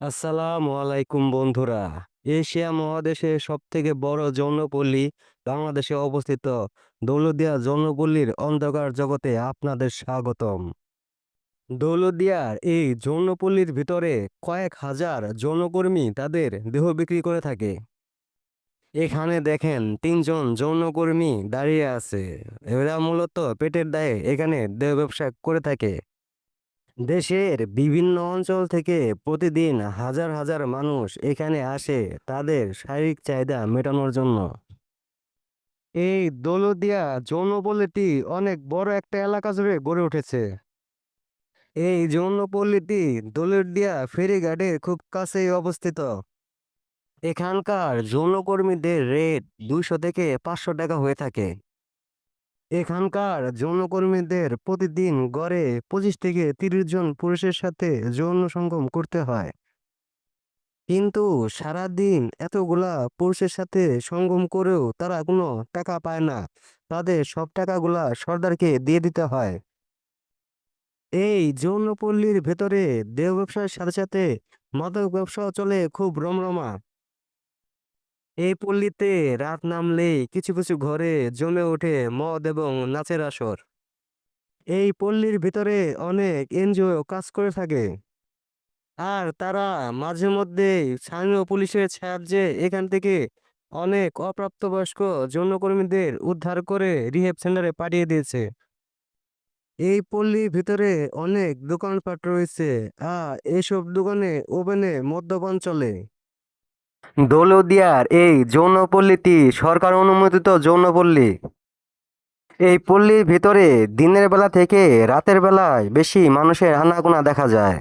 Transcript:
আসসালামু আলাইকুম বন্ধুরা। এশিয়া মহাদেশে সবথেকে বড় যৌনপল্লী বাংলাদেশে অবস্থিত। দৌলদিয়া যৌনপল্লীর অন্ধকার জগতে আপনাদের স্বাগতম। দৌলতদিয়ার এই যৌনপল্লীর ভিতরে কয়েক হাজার যৌনকর্মী তাদের দেহ বিক্রি করে থাকে। এখানে দেখেন তিনজন যৌনকর্মী দাঁড়িয়ে আছে। এরা মূলত পেটের দায়ে এখানে দেহ ব্যবসা করে থাকে। দেশের বিভিন্ন অঞ্চল থেকে প্রতিদিন হাজার হাজার মানুষ এখানে আসে তাদের শারীরিক চাহিদা মেটানোর জন্য। এই দৌলতদিয়া যৌনপল্লীটি অনেক বড় একটা এলাকা জুড়ে গড়ে উঠেছে। এই যৌনপল্লীটি দৌলতদিয়া ফেরিঘাটের খুব কাছেই অবস্থিত। এখানকার যৌনকর্মীদের রেট দুইশো থেকে পাঁচশো টাকা হয়ে থাকে। এখানকার যৌনকর্মীদের প্রতিদিন গড়ে পঁচিশ থেকে তিরিশ জন পুরুষের সাথে যৌন সঙ্গম করতে হয়। কিন্তু সারাদিন এতগুলা পুরুষের সাথে সঙ্গম করেও তারা কোনো টাকা পায় না। তাদের সব টাকাগুলা সর্দারকে দিয়ে দিতে হয়। এই যৌনপল্লীর ভেতরে দেহ ব্যবসার সাথে সাথে মাদক ব্যবসাও চলে খুব রমরমা। এই পল্লীতে রাত নামলেই কিছু কিছু ঘরে জমে ওঠে মদ এবং নাচের আসর। এই পল্লীর ভিতরে অনেক এনজিও কাজ করে থাকে। আর তারা মাঝে মধ্যেই স্থানীয় পুলিশের সাহায্যে এখান থেকে অনেক অপ্রাপ্তবয়স্ক যৌনকর্মীদের উদ্ধার করে রিহেব সেন্টারে পাঠিয়ে দিয়েছে। এই পল্লীর ভিতরে অনেক দোকানপাট রয়েছে। আর এইসব দোকানে ওভেনে মদ্যপান চলে। দৌলদিয়ার এই যৌনপল্লীটি সরকার অনুমোদিত যৌনপল্লী। এই পল্লীর ভিতরে দিনের বেলা থেকে রাতের বেলায় বেশি মানুষের আনাগোনা দেখা যায়।